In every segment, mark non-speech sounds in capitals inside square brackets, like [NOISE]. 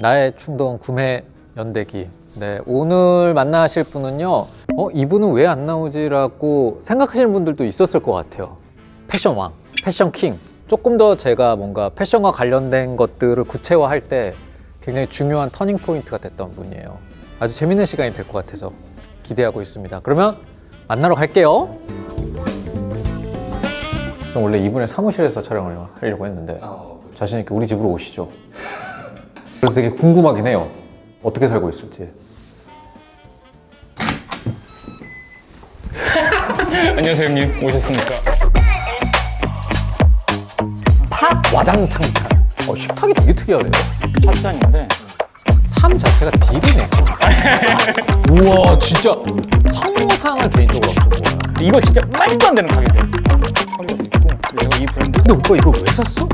나의 충동 구매 연대기. 네, 오늘 만나실 분은요, 어, 이분은 왜 안 나오지라고 생각하시는 분들도 있었을 것 같아요. 패션 왕, 패션 킹. 조금 더 제가 뭔가 패션과 관련된 것들을 구체화할 때 굉장히 중요한 터닝 포인트가 됐던 분이에요. 아주 재밌는 시간이 될 것 같아서 기대하고 있습니다. 그러면 만나러 갈게요. 좀 원래 이분의 사무실에서 촬영을 하려고 했는데 자신 있게 우리 집으로 오시죠. [LAUGHS] 그래서 되게 궁금하긴 해요. 어떻게 살고 있을지. [LAUGHS] 안녕하세요 형님 오셨습니까? 팥 와장창창. 어, 식탁이 되게 특이하네요. 샷잔인데 삶 자체가 딜이네. [LAUGHS] 우와, 진짜 성상을 개인적으로 엄청 좋아해요. 이거 진짜 말도 안 되는 가격이었습니다 가격이 있고 그리고 이 브랜드 근데 오빠 이걸 왜 샀어?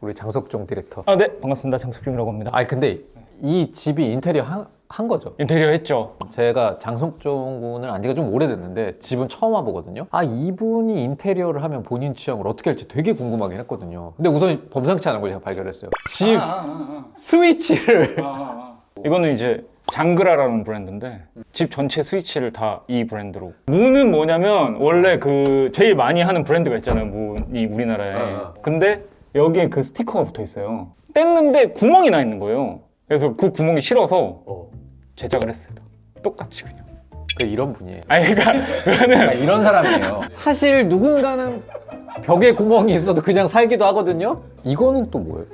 우리 장석종 디렉터. 아 네 반갑습니다 장숙중이라고 합니다 아니 근데 이 집이 인테리어 한, 한 거죠. 인테리어 했죠 제가 장석종 군을 안 지가 좀 오래됐는데 집은 처음 와보거든요. 아 이분이 인테리어를 하면 본인 취향을 어떻게 할지 되게 궁금하긴 했거든요. 근데 우선 범상치 않은 걸 제가 발견했어요. 집 스위치를 이거는 이제 장그라라는 브랜드인데 집 전체 스위치를 다 이 브랜드로 문은 뭐냐면 원래 그 제일 많이 하는 브랜드가 있잖아요 문이 우리나라에 어. 근데 여기에 그 스티커가 붙어 있어요 뗐는데 구멍이 나 있는 거예요 그래서 그 구멍이 싫어서 제작을 했어요 똑같이 그냥 그 이런 분이에요. 아니 그러니까 그러니까 그거는 이런 사람이에요. 사실 누군가는 벽에 구멍이 있어도 그냥 살기도 하거든요. 이거는 또 뭐예요?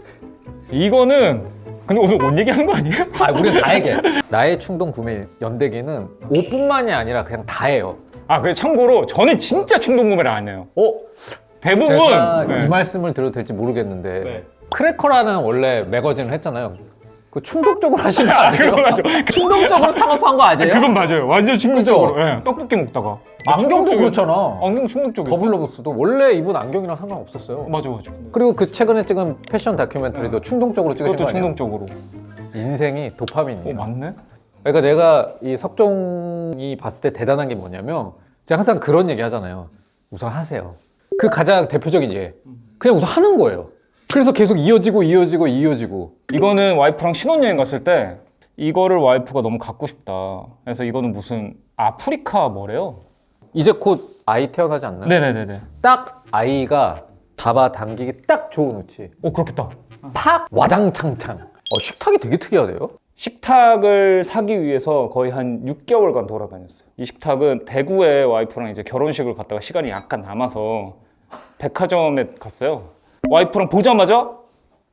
이거는 근데 오늘 옷 얘기하는 거 아니에요? 아, 우리는 다 얘기해. 나의 충동 구매 연대기는 옷뿐만이 아니라 그냥 다예요. 아, 그래 참고로 저는 진짜 충동 구매를 안 해요. 어? 대부분 제가 네. 이 말씀을 드려도 될지 모르겠는데 네. 크래커라는 원래 매거진을 했잖아요. 그 충동적으로 하신 거 아니에요? 그거 맞아. [LAUGHS] 충동적으로 창업한 거 아니에요? 그건 맞아요. 완전 충동적으로. 예, 떡볶이 먹다가. 안경도 충동적이었- 그렇잖아. 안경 충동적이었어. 더블로브스도 원래 입은 안경이랑 상관없었어요. 맞아, 맞아. 그리고 그 최근에 찍은 패션 다큐멘터리도 충동적으로 찍으신 그것도 거 아니에요? 충동적으로. 인생이 어, 도파민이에요. 맞네? 그러니까 내가 이 석종이 봤을 때 대단한 게 뭐냐면 제가 항상 그런 얘기 하잖아요. 우선 하세요. 그 가장 대표적인 예. 그냥 우선 하는 거예요. 그래서 계속 이어지고 이어지고 이어지고 이거는 와이프랑 신혼여행 갔을 때 이거를 와이프가 너무 갖고 싶다. 그래서 이거는 무슨 아프리카 뭐래요? 이제 곧 아이 태어나지 않나요? 네네네네. 딱 아이가 잡아당기기 딱 좋은 위치. 오, 그렇겠다. 팍 와장창창. 어, 식탁이 되게 특이하대요. 식탁을 사기 위해서 거의 한 6개월간 돌아다녔어요. 이 식탁은 대구에 와이프랑 이제 결혼식을 갔다가 시간이 약간 남아서 백화점에 갔어요. 와이프랑 보자마자 어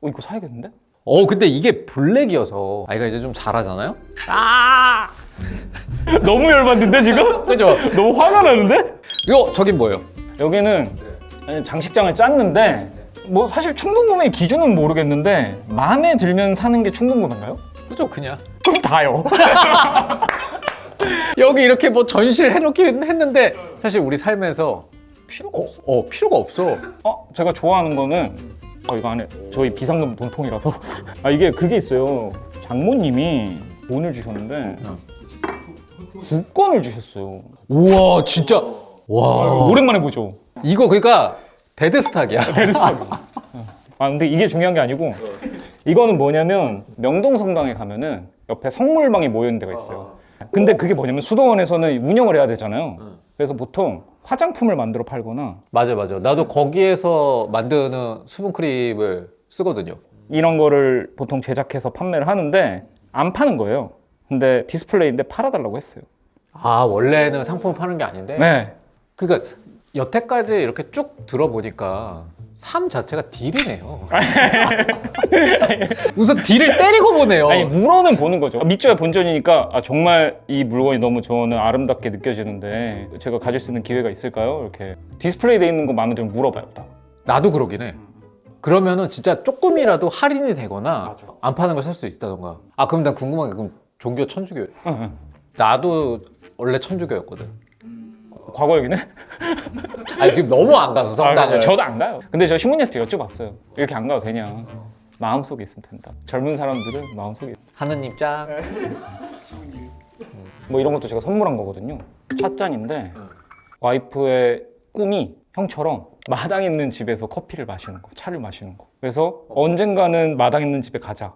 이거 사야겠는데? 어 근데 이게 블랙이어서 아이가 이제 좀 잘하잖아요. [LAUGHS] 너무 열받는데 지금? [LAUGHS] 그죠? 너무 화가 나는데? 이거 저긴 뭐예요? 여기는 장식장을 짰는데 뭐 사실 충동구매의 기준은 모르겠는데 마음에 들면 사는 게 충동구매인가요? 그죠 그냥 그럼 다요. [LAUGHS] 여기 이렇게 뭐 전시를 해놓긴 했는데 사실 우리 삶에서 필요가 어, 없어. 어 필요가 없어. 어, 제가 좋아하는 거는 어, 이거 안에 저희 비상금 돈통이라서 [LAUGHS] 아 이게 그게 있어요. 장모님이 돈을 주셨는데 어. 국권을 주셨어요. 우와 진짜 와 오랜만에 보죠. 이거 그러니까 데드스탁이야. [LAUGHS] 데드스탁. 아 근데 이게 중요한 게 아니고 이거는 뭐냐면 명동 성당에 가면은 옆에 성물방이 모여 있는 데가 있어요. 근데 그게 뭐냐면 수도원에서는 운영을 해야 되잖아요. 그래서 보통 화장품을 만들어 팔거나 맞아 맞아. 나도 거기에서 만드는 수분 크림을 쓰거든요. 이런 거를 보통 제작해서 판매를 하는데 안 파는 거예요. 근데 디스플레이인데 팔아달라고 했어요. 아 원래는 상품 파는 게 아닌데. 네. 그러니까 여태까지 이렇게 쭉 들어보니까 삶 자체가 딜이네요. [LAUGHS] 우선 딜을 때리고 보네요. 아니 물어는 보는 거죠. 밑줘야 본전이니까 아, 정말 이 물건이 너무 저는 아름답게 느껴지는데 제가 가질 수 있는 기회가 있을까요? 이렇게 디스플레이 돼 있는 거 마음에 들면 물어봐요. 딱. 나도 그러긴 해. 그러면은 진짜 조금이라도 할인이 되거나 안 파는 걸 살 수 있다던가. 아 그럼 난 궁금한 게 그럼 종교 천주교. 응, 응. 나도 원래 천주교였거든. 과거 얘기는? [LAUGHS] 아니 지금 너무 안 가서 아, 성당을. 저도 안 가요. 근데 저 신문한테 여쭤봤어요. 이렇게 안 가도 되냐? 마음속에 있으면 된다. 젊은 사람들은 마음속에 있- 하느님 짱. 뭐 이런 것도 제가 선물한 거거든요. 찻잔인데 와이프의 꿈이 형처럼 마당 있는 집에서 커피를 마시는 거, 차를 마시는 거. 그래서 언젠가는 마당 있는 집에 가자.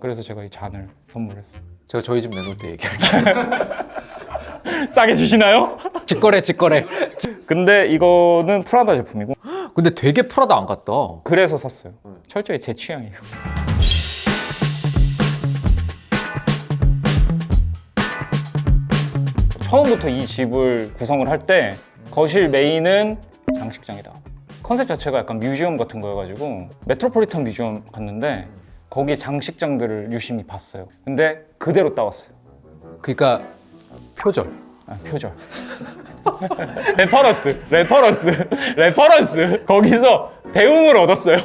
그래서 제가 이 잔을 선물했어요. 제가 저희 집 내놓을 때 얘기할게요. [LAUGHS] [LAUGHS] 싸게 주시나요? 직거래, 직거래. 근데 이거는 프라다 제품이고 근데 되게 프라다 안 같다. 그래서 샀어요. 철저히 제 취향이에요. 처음부터 이 집을 구성을 할 때 거실 메인은 장식장이다. 컨셉 자체가 약간 뮤지엄 같은 거여가지고 메트로폴리탄 뮤지엄 갔는데 거기 장식장들을 유심히 봤어요. 근데 그대로 따왔어요. 그러니까 표절. 아, 표절. [LAUGHS] 레퍼런스, 레퍼런스, 레퍼런스. 거기서 배움을 얻었어요.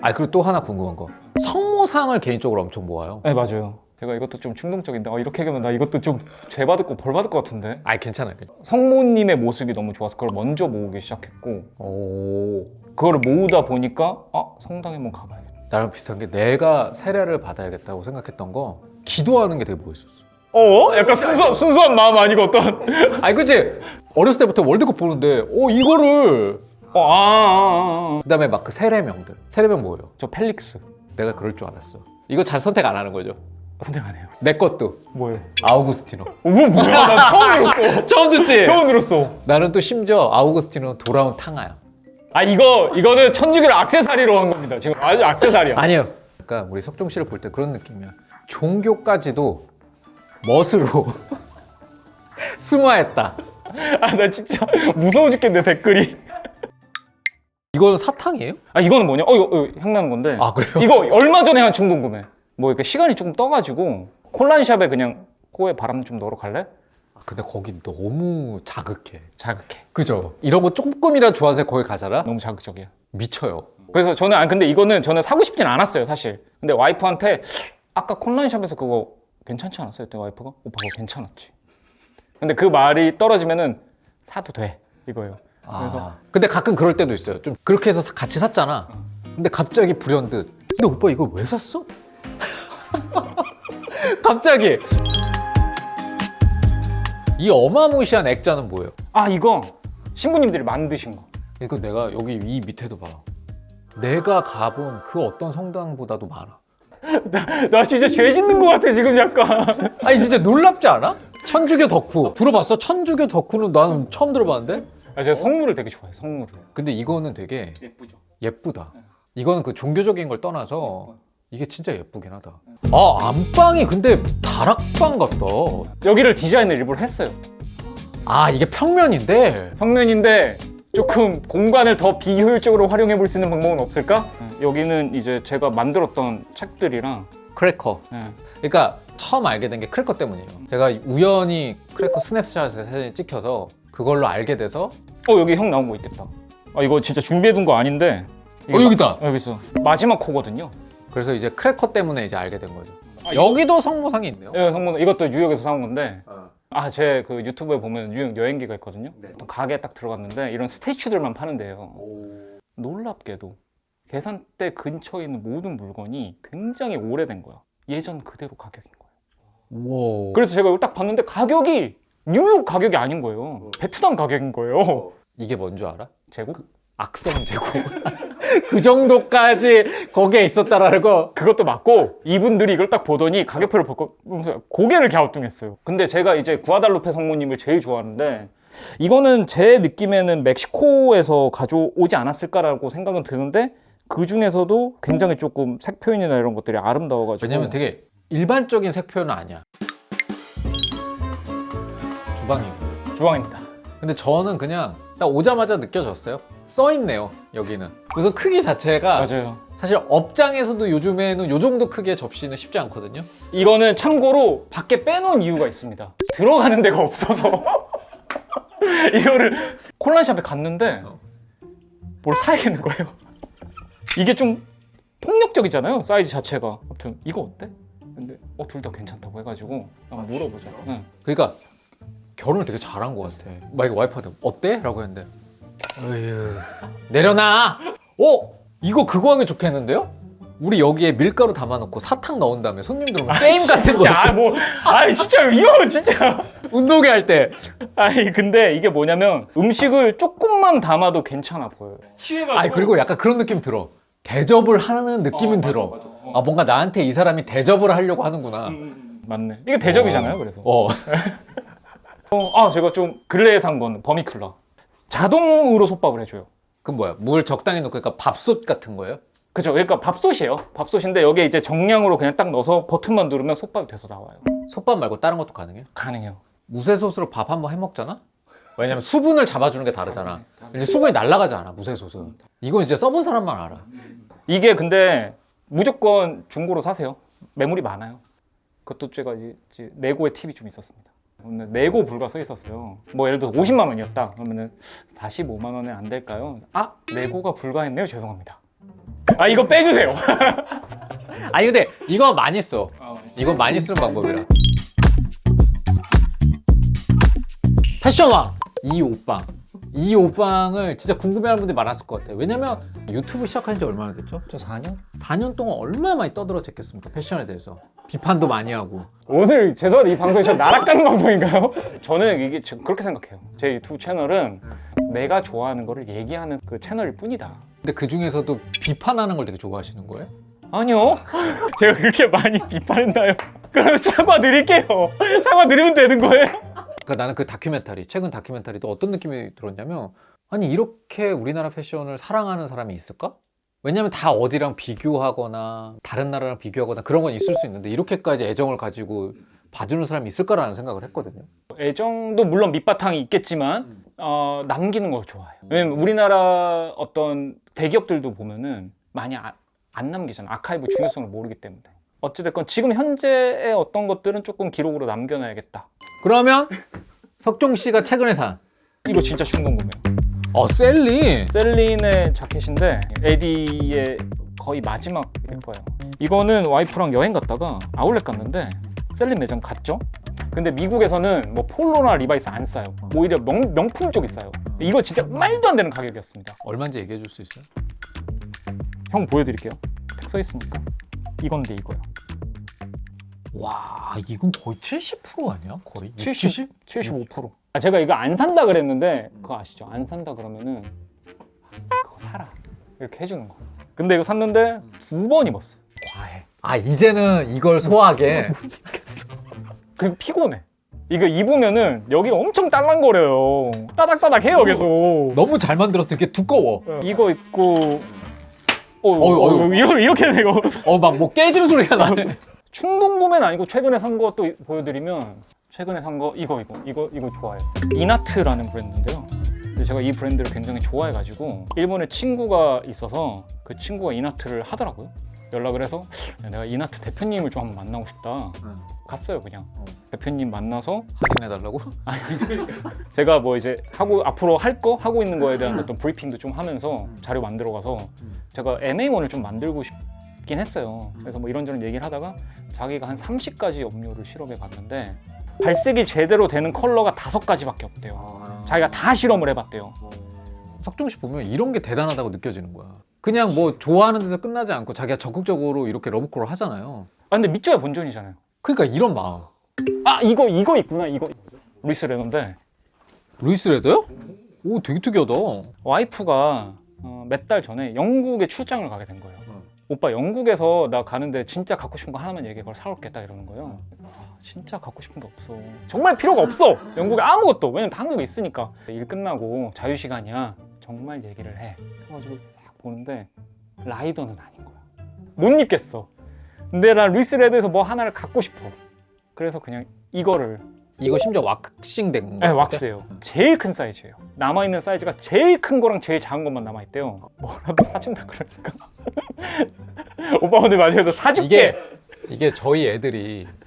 아 그리고 또 하나 궁금한 거. 성모상을 개인적으로 엄청 모아요. 네 맞아요. 제가 이것도 좀 충동적인데 어, 이렇게 하면 나 이것도 좀 죄 받을 거벌 받을 것 같은데 아 괜찮아요. 괜찮아요. 성모님의 모습이 너무 좋아서 그걸 먼저 모으기 시작했고 오. 그거를 모으다 보니까 아 성당에 한번 가봐야겠다. 나랑 비슷한 게 내가 세례를 받아야겠다고 생각했던 거 기도하는 게 되게 멋있었어. 어? 약간 순수, 순수한 마음 아니고 어떤 [LAUGHS] 아니 그치? 어렸을 때부터 월드컵 보는데 어 이거를 어, 아, 아, 아, 아. 그다음에 막 그 세례명들. 세례명 뭐예요? 저 펠릭스 내가 그럴 줄 알았어. 이거 잘 선택 안 하는 거죠? 선택 안 해요. 내 것도 뭐예요? 아우구스티노. 어, 뭐 뭐야? 나 [LAUGHS] 처음 들었어. 처음 듣지? 처음 들었어. 나는 또 심지어 아우구스티노 돌아온 탕아야. 아 이거 이거는 천주교를 악세사리로 한 겁니다. 지금 아주 악세사리야. 아니요. 그러니까 우리 석종 씨를 볼 때 그런 느낌이야. 종교까지도 멋으로 [LAUGHS] 승화했다. 아 나 진짜 무서워 죽겠네 댓글이. 이건 사탕이에요? 아 이거는 뭐냐? 어 이거, 이거 향나는 건데. 아 그래요? 이거 얼마 전에 한 중동 구매. 뭐 이렇게 시간이 조금 떠가지고 콜란샵에 그냥 코에 바람 좀 넣으러 갈래? 아, 근데 거기 너무 자극해. 자극해. 그죠? 이런 거 조금이라도 좋아서 거기 가잖아? 너무 자극적이야. 미쳐요. 그래서 저는 아 근데 이거는 저는 사고 싶진 않았어요 사실. 근데 와이프한테 아까 콜란샵에서 그거 괜찮지 않았어요? 그때 와이프가 오빠 그거 괜찮았지. 근데 그 말이 떨어지면은 사도 돼 이거예요. 그래서 아, 근데 가끔 그럴 때도 있어요. 좀 그렇게 해서 사- 같이 샀잖아. 근데 갑자기 불현듯. 근데 오빠 이걸 왜 샀어? [LAUGHS] 갑자기. 이 어마무시한 액자는 뭐예요? 아 이거 신부님들이 만드신 거. 이거 내가 여기 이 밑에도 봐. 내가 가본 그 어떤 성당보다도 많아. 나 진짜 죄 짓는 것 같아 지금 약간. 아니 진짜 놀랍지 않아? 천주교 덕후 들어봤어? 천주교 덕후는 나는 처음 들어봤는데. 아, 제가 성물을 되게 좋아해요 성물을. 근데 이거는 되게 예쁘죠. 예쁘다. 이거는 그 종교적인 걸 떠나서 이게 진짜 예쁘긴 하다. 아 안방이 근데 다락방 같다. 여기를 디자인을 일부러 했어요. 아 이게 평면인데. 평면인데 조금 공간을 더 비효율적으로 활용해 볼 수 있는 방법은 없을까? 여기는 이제 제가 만들었던 책들이랑 크래커. 예. 그러니까 처음 알게 된 게 크래커 때문이에요. 제가 우연히 크래커 스냅샷에 사진이 찍혀서 그걸로 알게 돼서 어 여기 형 나온 거 있겠다. 아 이거 진짜 준비해 둔 거 아닌데. 이게 어, 여기다. 마- 여기 있어. 마지막 코거든요. 그래서 이제 크래커 때문에 이제 알게 된 거죠. 아, 여기도 성모상이 있네요. 예, 성문 이것도 뉴욕에서 사온 건데. 아, 제 그 유튜브에 보면 뉴욕 여행기가 있거든요. 어떤 가게에 딱 들어갔는데 이런 스태츄들만 파는 데요. 놀랍게도 계산대 근처에 있는 모든 물건이 굉장히 오래된 거야. 예전 그대로 가격인 거야. 우와. 그래서 제가 이걸 딱 봤는데 가격이 뉴욕 가격이 아닌 거예요. 베트남 가격인 거예요. 이게 뭔 줄 알아? 제국? 악성 제고. [LAUGHS] [LAUGHS] 그 정도까지 거기에 있었다라는 거. 그것도 맞고 이분들이 이걸 딱 보더니 가격표를 보고 보면서 고개를 갸우뚱했어요. 근데 제가 이제 구아달루페 성모님을 제일 좋아하는데 이거는 제 느낌에는 멕시코에서 가져오지 않았을까라고 생각은 드는데 그 중에서도 굉장히 조금 색 표현이나 이런 것들이 아름다워가지고 왜냐면 되게 일반적인 색 표현은 아니야. 주방이요. 주황입니다. 근데 저는 그냥 딱 오자마자 느껴졌어요. 써 있네요, 여기는. 그래서 크기 자체가 맞아요. 사실 업장에서도 요즘에는 요 정도 크기의 접시는 쉽지 않거든요. 이거는 참고로 밖에 빼놓은 이유가 있습니다. 들어가는 데가 없어서 [LAUGHS] 이거를 콜란샵에 갔는데 뭘 사야겠는 거예요. 이게 좀 폭력적이잖아요. 사이즈 자체가. 아무튼 이거 어때? 근데 어 둘 다 괜찮다고 해가지고 한번 물어보자. 응. 그러니까 결혼을 되게 잘한 것 같아. 막 이거 와이프한테 어때? 라고 했는데 어휴 내려놔! 어? 이거 그거 하기 좋겠는데요? 우리 여기에 밀가루 담아놓고 사탕 넣은 다음에 손님들 오면 게임 같은 거 진짜 아, 뭐 아이 진짜 이거 진짜. 운동회 할 때 아니 근데 이게 뭐냐면 음식을 조금만 담아도 괜찮아 보여요. 아니 그리고 약간 그런 느낌 들어 대접을 하는 느낌은 들어. 아 뭔가 나한테 이 사람이 대접을 하려고 하는구나. 맞네. 이게 대접이잖아요. 그래서. 어. [LAUGHS] 어, 아 제가 좀 근래에 산 건 버미큘러. 자동으로 솥밥을 해줘요. 그럼 뭐야? 물 적당히 넣고 그러니까 밥솥 같은 거예요? 그죠? 그러니까 밥솥이에요. 밥솥인데 여기에 이제 정량으로 그냥 딱 넣어서 버튼만 누르면 솥밥이 돼서 나와요. 솥밥 말고 다른 것도 가능해요? 가능해요. 무쇠솥으로 밥 한번 해 먹잖아? 왜냐면 수분을 잡아주는 게 다르잖아. 근데 수분이 날아가지 않아 무쇠솥은. 이건 이제 써본 사람만 알아. 이게 근데 무조건 중고로 사세요. 매물이 많아요. 그것도 제가 이제 내고의 팁이 좀 있었습니다. 내고 불가 써 있었어요. 뭐 예를 들어 50만 원이었다. 그러면은 45만 원에 안 될까요? 아 내고가 불가했네요. 죄송합니다. 아 이거 빼주세요. [LAUGHS] 아니 근데 이건 많이 써. 이건 많이 쓰는 방법이라. 패션왕 이오빵. 이오빵을 진짜 궁금해하는 분들이 많았을 것 같아요. 왜냐면 유튜브 시작한 지 얼마나 됐죠? 저 4년? 4년 동안 얼마나 많이 떠들어댔겠습니까? 패션에 대해서. 비판도 많이 하고. 오늘 죄송한데 이 방송이 저 나락가는 방송인가요? [LAUGHS] 저는 이게 지금 그렇게 생각해요. 제 유튜브 채널은 내가 좋아하는 거를 얘기하는 그 채널일 뿐이다. 근데 그 중에서도 비판하는 걸 되게 좋아하시는 거예요? 아니요. [LAUGHS] 제가 그렇게 많이 비판했나요? 그럼 사과 드릴게요. 사과 드리면 되는 거예요? 그러니까 나는 그 다큐멘터리, 최근 다큐멘터리도 어떤 느낌이 들었냐면 아니 이렇게 우리나라 패션을 사랑하는 사람이 있을까? 왜냐면 다 어디랑 비교하거나 다른 나라랑 비교하거나 그런 건 있을 수 있는데 이렇게까지 애정을 가지고 봐주는 사람이 있을까라는 생각을 했거든요. 애정도 물론 밑바탕이 있겠지만 어, 남기는 걸 좋아해요. 왜냐면 우리나라 어떤 대기업들도 보면은 많이 아- 안 남기잖아. 아카이브 중요성을 모르기 때문에. 어찌됐건 지금 현재의 어떤 것들은 조금 기록으로 남겨놔야겠다. 그러면 석종 씨가 최근에 산 이거 진짜 충동구매예요. 어, 셀리. 셀린의 자켓인데 에디의 거의 마지막일 거예요. 이거는 와이프랑 여행 갔다가 아울렛 갔는데 셀린 매장 갔죠. 근데 미국에서는 뭐 폴로나 리바이스 안 싸요. 오히려 명, 명품 쪽이 싸요. 이거 진짜 말도 안 되는 가격이었습니다. 얼마인지 얘기해 줄 수 있어요? 형 보여드릴게요. 텍써 있으니까. 이건데 이거요. 와, 이건 거의 70% 아니야? 거의 70? 75%. 아, 제가 이거 안 산다 그랬는데 그거 아시죠? 안 산다 그러면은 아, 그거 사라 이렇게 해주는 거. 근데 이거 샀는데 두 번 입었어요. 과해. 아, 이제는 이걸 소화하게 [LAUGHS] 그리고 피곤해. 이거 입으면은 여기가 엄청 딸랑거려요. 따닥따닥 해요 계속. 너무 잘 만들었어. 이게 두꺼워. 이거 입고 어, 어, 어휴, 어, 어휴. 이렇게 이렇게 되고 [LAUGHS] 어, 막 뭐 깨지는 소리가 나네. [LAUGHS] 충동 구매는 아니고 최근에 산거또 보여드리면 최근에 산 거 이거 이거 이거 이거 좋아요. 이나트라는 브랜드인데요. 근데 제가 이 브랜드를 굉장히 좋아해가지고 일본에 친구가 있어서 그 친구가 이나트를 하더라고요. 연락을 해서 야, 내가 이나트 대표님을 좀 한번 만나고 싶다. 갔어요 그냥 어. 대표님 만나서 확인해달라고? [LAUGHS] 제가 뭐 이제 하고 앞으로 할 거 하고 있는 거에 대한 어떤 브리핑도 좀 하면서 자료 만들어 가서 제가 MA1을 좀 만들고 싶긴 했어요. 그래서 뭐 이런저런 얘기를 하다가 자기가 한 30가지 염료를 실험해 봤는데 발색이 제대로 되는 컬러가 다섯 가지밖에 없대요. 자기가 다 실험을 해봤대요. 석종 씨 보면 이런 게 대단하다고 느껴지는 거야. 그냥 뭐 좋아하는 데서 끝나지 않고 자기가 적극적으로 이렇게 러브콜을 하잖아요. 아 근데 믿져야 본전이잖아요. 그러니까 이런 마음. 아 이거 이거 있구나 이거 루이스 레노인데 루이스 레더요? 오, 되게 특이하다. 와이프가 어, 몇 달 전에 영국에 출장을 가게 된 거예요. 오빠 영국에서 나 가는데 진짜 갖고 싶은 거 하나만 얘기해 그걸 사올겠다 이러는 거예요. 아, 진짜 갖고 싶은 게 없어. 정말 필요가 없어. 영국에 아무것도. 왜냐면 다 한국에 있으니까. 일 끝나고 자유 시간이야. 정말 얘기를 해. 그래가지고 싹 보는데 라이더는 아닌 거야. 못 입겠어. 근데 나 루이스 레드에서 뭐 하나를 갖고 싶어. 그래서 그냥 이거를 이거 심지어 왁싱 된 네, 거. 왁스예요. 제일 큰 사이즈예요. 남아 있는 사이즈가 제일 큰 거랑 제일 작은 것만 남아 있대요. 뭐라도 사준다 그러니까. [LAUGHS] 오빠 오늘 마지막에 사줄게. 이게 이게 저희 애들이 그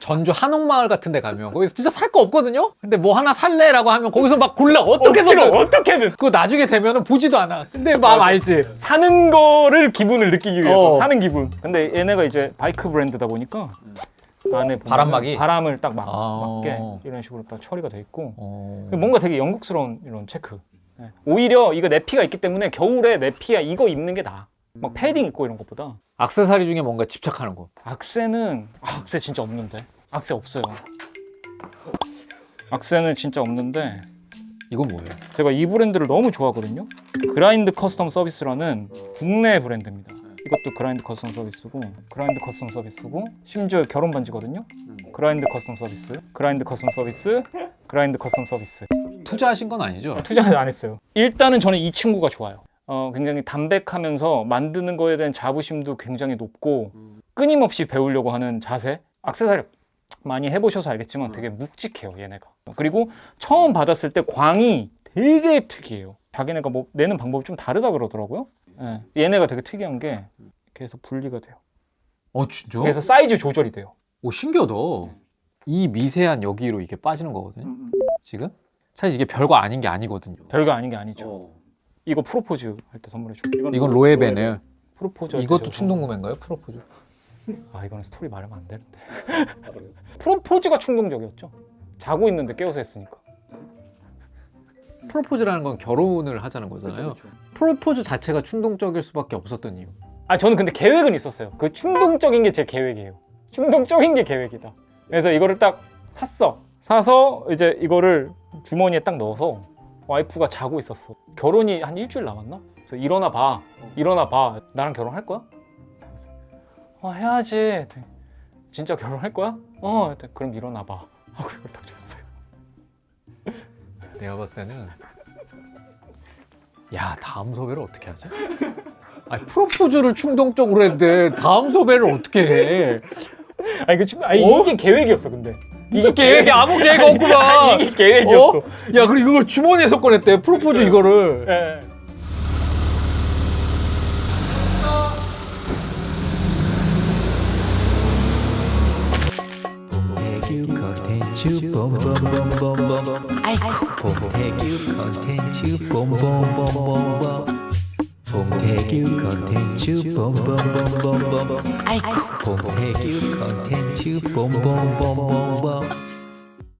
전주 한옥마을 같은 데 가면 거기서 진짜 살 거 없거든요? 근데 뭐 하나 살래 라고 하면 거기서 막 골라 어떻게 억지로 어떻게든 그거 나중에 되면은 보지도 않아. 근데 마음 맞아. 알지? 사는 거를 기분을 느끼기 위해서 어. 사는 기분. 근데 얘네가 이제 바이크 브랜드다 보니까 안에 보면은 바람막이? 바람을 딱 막, 아. 맞게 이런 식으로 딱 처리가 돼 있고 어... 뭔가 되게 영국스러운 이런 체크. 네. 오히려 이거 내피가 있기 때문에 겨울에 내피야 이거 입는 게 나아. 막 패딩 입고 이런 것보다. 악세사리 중에 뭔가 집착하는 거. 악세는 아, 악세 진짜 없는데 악세 없어요 악세는 진짜 없는데 이건 뭐예요? 제가 이 브랜드를 너무 좋아하거든요. 그라인드 커스텀 서비스라는 국내 브랜드입니다. 이것도 그라인드 커스텀 서비스고, 그라인드 커스텀 서비스고, 심지어 결혼 반지거든요. 그라인드 커스텀 서비스, 그라인드 커스텀 서비스, 그라인드 커스텀 서비스. 투자하신 건 아니죠? 투자는 안 했어요. 일단은 저는 이 친구가 좋아요. 어, 굉장히 담백하면서 만드는 거에 대한 자부심도 굉장히 높고 끊임없이 배우려고 하는 자세. 악세사리 많이 해보셔서 알겠지만 되게 묵직해요, 얘네가. 그리고 처음 받았을 때 광이 되게 특이해요. 자기네가 뭐 내는 방법이 좀 다르다 그러더라고요. 예. 얘네가 되게 특이한 게 계속 분리가 돼요. 어 진짜? 그래서 사이즈 조절이 돼요. 오 신기하다. 이 미세한 여기로 이게 빠지는 거거든요. 지금 사실 이게 별거 아닌 게 아니거든요. 별거 아닌 게 아니죠. 이거 프로포즈 할 때 선물해 줄게요. 이건 로에베네요. 프로포즈 할때 이것도 충동 구매인가요? 프로포즈? 아 이거는 스토리 말하면 안 되는데 [LAUGHS] 프로포즈가 충동적이었죠 자고 있는데 깨워서 했으니까 프로포즈라는 건 결혼을 하자는 거잖아요. 프로포즈 자체가 충동적일 수밖에 없었던 이유. 아 저는 근데 계획은 있었어요 그 충동적인 게 제 계획이에요 충동적인 게 계획이다 그래서 이거를 딱 샀어 사서 이제 이거를 주머니에 딱 넣어서 와이프가 자고 있었어 결혼이 한 일주일 남았나? 그래서 일어나 봐 일어나 봐 나랑 결혼할 거야? 그래서, 어 해야지 진짜 결혼할 거야? 어 그럼 일어나 봐 하고 이걸 딱 줬어요 내가 봤을 때는 야 다음 섭외를 어떻게 하지? 아니 프로포즈를 충동적으로 했는데 다음 섭외를 어떻게 해? 아니, 그, 충- 아니 어? 이게 계획이었어 근데 무슨 계획이 아무 계획 없구만. 이게 계획이었어 어? 야 그리고 이걸 주머니에서 꺼냈대 프로포즈 이거를. 예. 컨텐츠 아이쿠 봄태규 컨텐츠 봄봄봄봄봄 봄태규 컨텐츠 봄봄봄봄봄 아이쿠 봄태규 컨텐츠 봄봄봄봄봄